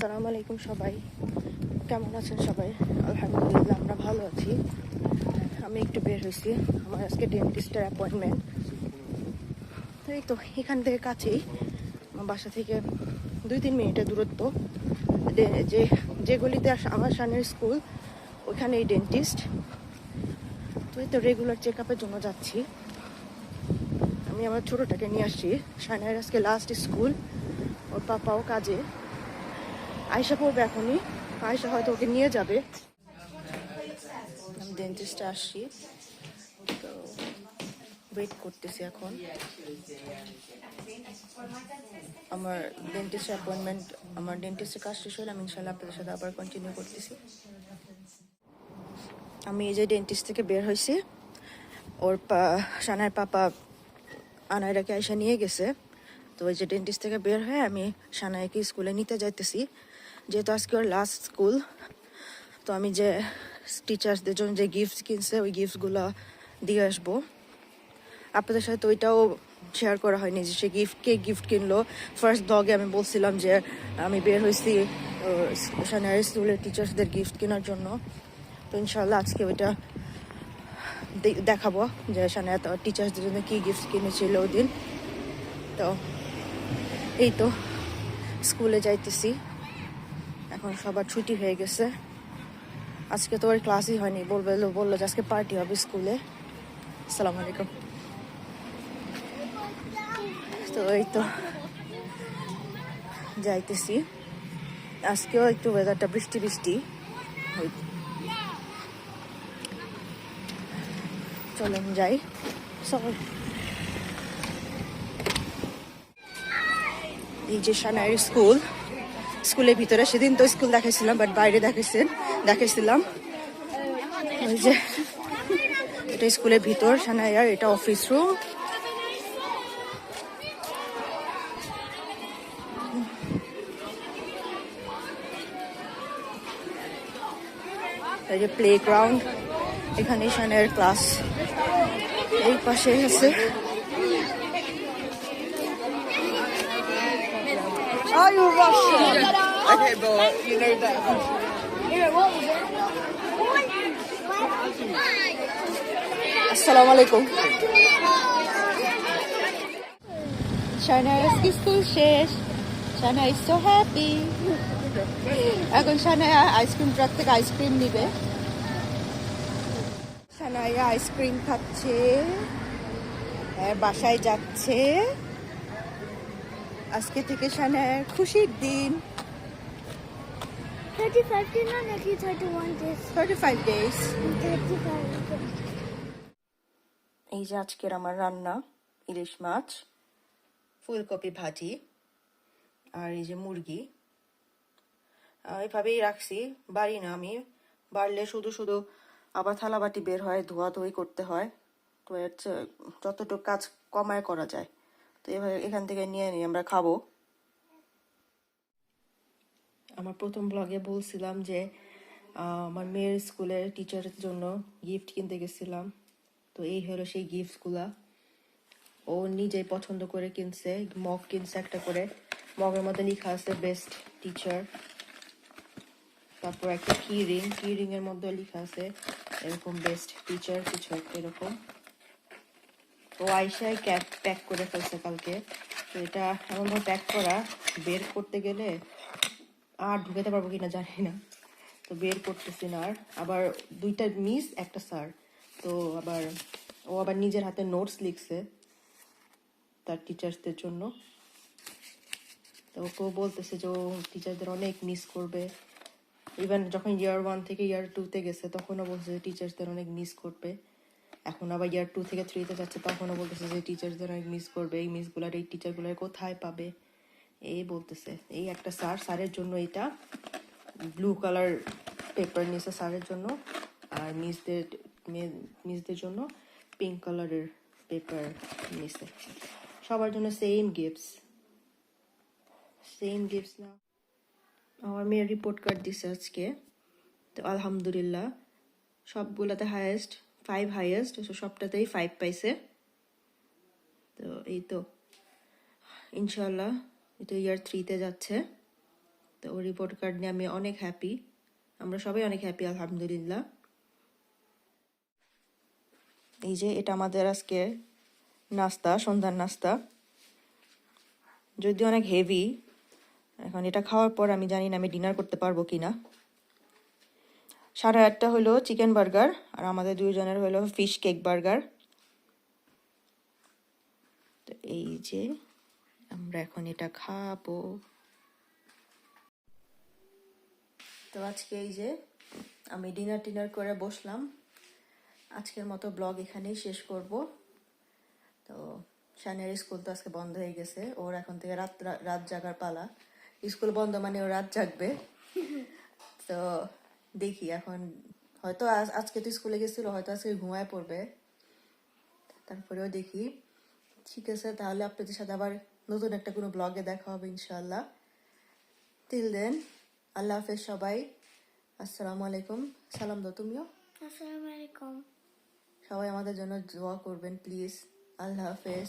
আসসালামু আলাইকুম সবাই। কেমন আছেন সবাই? আলহামদুলিল্লাহ, আমরা ভালো আছি। আমি একটু বের হয়েছি। আমার আজকে ডেন্টিস্টের অ্যাপয়েন্টমেন্ট তো এই তো, এখান থেকে কাছেই। আমার বাসা থেকে দুই তিন মিনিটের দূরত্ব। যে যে গলিতে আমার সানের স্কুল ওখানে এই ডেন্টিস্ট তো এই তো রেগুলার চেক আপের জন্য যাচ্ছি। আমি আমার ছোটোটাকে নিয়ে আসছি। সানের আজকে লাস্ট স্কুল ওর পাপাও কাজে। আয়সা পড়বে এখনই। আয়সা হয়তো ওকে নিয়ে যাবে। আমি ডেন্টিস্টে আসছি। তো ওয়েট করতেছি এখন। আমার ডেন্টিস্ট অ্যাপয়েন্টমেন্ট আমার ডেন্টিস্টের কাজ শেষ হলে আমি ইনশাল্লাহ আপনাদের সাথে আবার কন্টিনিউ করতেছি। আমি এই যে ডেন্টিস্ট থেকে বের হয়েছি। ওর পা সানার পাপা আনাইরাকে আয়সা নিয়ে গেছে। তো ওই যে ডেন্টিস্ট থেকে বের হয়ে আমি সানাইকে স্কুলে নিতে যাইতেছি। যেহেতু আজকে ওর লাস্ট স্কুল তো আমি যে টিচার্সদের জন্য যে গিফট কিনছে, ওই গিফটগুলো দিয়ে আসব। আপনাদের সাথে তো ওইটাও শেয়ার করা হয়নি যে সে গিফট কে গিফট কিনলো। ফার্স্ট ব্লগে আমি বলছিলাম যে আমি বের হয়েছি সানার স্কুলের টিচার্সদের গিফট কেনার জন্য। তো ইনশাল্লাহ আজকে ওইটা দেখাবো যে সানা টিচার্সদের জন্য কী গিফট কিনেছিল ওই দিন। তো এই তো, স্কুলে যাইতেছি। এখন সবার ছুটি হয়ে গেছে। আজকে তো ওর ক্লাসই হয়নি। বলবে, বলল যে আজকে পার্টি হবে স্কুলে। আসসালামু আলাইকুম। তো এই তো যাইতেছি। আজকেও একটু ওয়েদারটা বৃষ্টি বৃষ্টি। চলেন যাই। সবাই। এই যে সানায়ের স্কুল। স্কুলের ভিতরে। সেদিন তো স্কুল দেখাইছিলাম বাট বাইরে দেখাইছেন, দেখাইছিলাম। ওই যে, এটা স্কুলের ভিতর সানায়ার এটা অফিস রুম এই যে প্লে গ্রাউন্ড এখানে সানের ক্লাস এই পাশে আছে। Are you Russian? Okay, but you know that. আসসালামু আলাইকুম শায়নার আজকে স্কুল শেষ শায়না ইজ সো হ্যাপি এখন শায়না আইসক্রিম ট্রাক থেকে আইসক্রিম নিবে। শানায়া আইসক্রিম খাচ্ছে। হ্যাঁ, বাসায় যাচ্ছে। আজকে থেকে শানায়ার খুশির দিন। 35 দিন না নাকি 31 days? থার্টি ফাইভ ডেজ 35 এই যে আজকের আমার রান্না ইলিশ মাছ ফুলকপি ভাজি আর এই যে মুরগি। এভাবেই রাখছি। বাড়ি না আমি বাড়লে শুধু শুধু আবার থালাবাটি বের হয় ধোয়া ধুই করতে হয়। তো এর চেয়ে যতটুকু কাজ কমায় করা যায়। তো এভাবে এখান থেকে নিয়ে নিয়ে আমরা খাব। আমার প্রথম ব্লগে বলছিলাম যে আমার মেয়ের স্কুলের টিচারের জন্য গিফট কিনতে গেছিলাম। তো এই হলো সেই গিফটগুলা ও নিজেই পছন্দ করে কিনছে, মগ কিনছে একটা করে। মগের মধ্যে লেখা আছে বেস্ট টিচার তারপর একটা কি রিং কি রিং এর মধ্যে লেখা আছে এরকম বেস্ট টিচার কিছু একটা এরকম। তো আইসাই ক্যাপ প্যাক করে ফেলছে কালকে। তো এটা এমনভাবে প্যাক করা, বের করতে গেলে আর ঢুকাতে পারব কিনা জানি না। তো বের করতেছি না আর। আবার দুইটা মিস, একটা স্যার। তো আবার ও আবার নিজের হাতে নোটস লিখছে তার টিচার্সদের জন্য। তো ওকেও বলতেছে যে ও টিচারদের অনেক মিস করবে। ইভেন যখন ইয়ার ওয়ান থেকে ইয়ার টুতে গেছে, তখনও বলছে টিচার্সদের অনেক মিস করবে। এখন আবার ইয়ার টু থেকে থ্রিতে যাচ্ছে, তখনও বলতেছে যে টিচার্সদের অনেক মিস করবে। এই মিসগুলার এই টিচারগুলার কোথায় পাবে? এই বলতেছে। এই একটা স্যার স্যারের জন্য এটা ব্লু কালার পেপার নিয়েছে স্যারের জন্য আর মিসদের মিসদের জন্য পিঙ্ক কালারের পেপার নিয়েছে। সবার জন্য সেম গিফটস সেম গিফটস না। আমার মেয়ের রিপোর্ট কার্ড দিছে আজকে। তো আলহামদুলিল্লাহ, সবগুলাতে হাইয়েস্ট ফাইভ হাইয়েস্ট সবটাতেই ফাইভ পাইছে। তো এই তো। ইনশাল্লাহ এটা ইয়ার থ্রিতে যাচ্ছে। তো ওই রিপোর্ট কার্ড নিয়ে আমি অনেক হ্যাপি আমরা সবাই অনেক হ্যাপি আলহামদুলিল্লাহ। এই যে এটা আমাদের আজকে নাস্তা, সন্ধ্যার নাস্তা। যদি অনেক হেভি এখন এটা খাওয়ার পর আমি জানি না আমি ডিনার করতে পারব কি না সাড়ে আটটা হলো চিকেন বার্গার আর আমাদের দুইজনের হলো ফিশ কেক বার্গার। তো এই যে আমরা এখন এটা খাব। তো আজকে এই যে আমি ডিনার টিনার করে বসলাম। আজকের মতো ব্লগ এখানেই শেষ করব। তো শানের স্কুল তো আজকে বন্ধ হয়ে গেছে ওর এখন থেকে রাত রাত জাগার পালা। স্কুল বন্ধ মানে ও রাত জাগবে। তো দেখি এখন। হয়তো আজ- আজকে তো স্কুলে গেছিল হয়তো আজকে ঘুমায় পড়বে। তারপরেও দেখি। ঠিক আছে তাহলে আপনাদের সাথে আবার নতুন একটা কোনো ব্লগে দেখা হবে ইনশাল্লাহ তিল দেন আল্লাহ হাফেজ সবাই। আসসালামু আলাইকুম। সালাম দাও তুমিও। Assalamualaikum. সবাই আমাদের জন্য দোয়া করবেন প্লিজ আল্লাহ হাফেজ।